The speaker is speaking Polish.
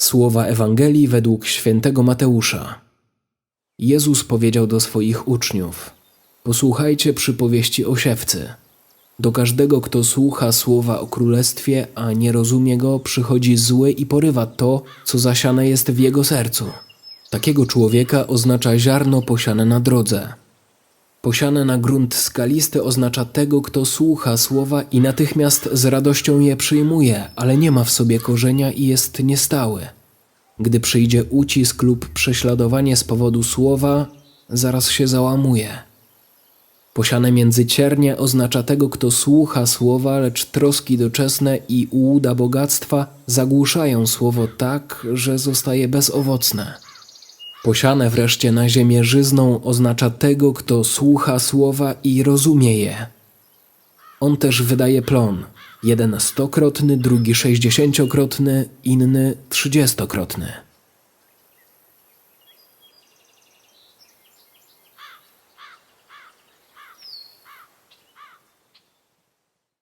Słowa Ewangelii według świętego Mateusza. Jezus powiedział do swoich uczniów: Posłuchajcie przypowieści o siewcy. Do każdego, kto słucha słowa o królestwie, a nie rozumie go, przychodzi zły i porywa to, co zasiane jest w jego sercu. Takiego człowieka oznacza ziarno posiane na drodze. Posiane na grunt skalisty oznacza tego, kto słucha słowa i natychmiast z radością je przyjmuje, ale nie ma w sobie korzenia i jest niestały. Gdy przyjdzie ucisk lub prześladowanie z powodu słowa, zaraz się załamuje. Posiane między ciernie oznacza tego, kto słucha słowa, lecz troski doczesne i ułuda bogactwa zagłuszają słowo tak, że zostaje bezowocne. Posiane wreszcie na ziemię żyzną oznacza tego, kto słucha słowa i rozumie je. On też wydaje plon. Jeden stokrotny, drugi sześćdziesięciokrotny, inny trzydziestokrotny.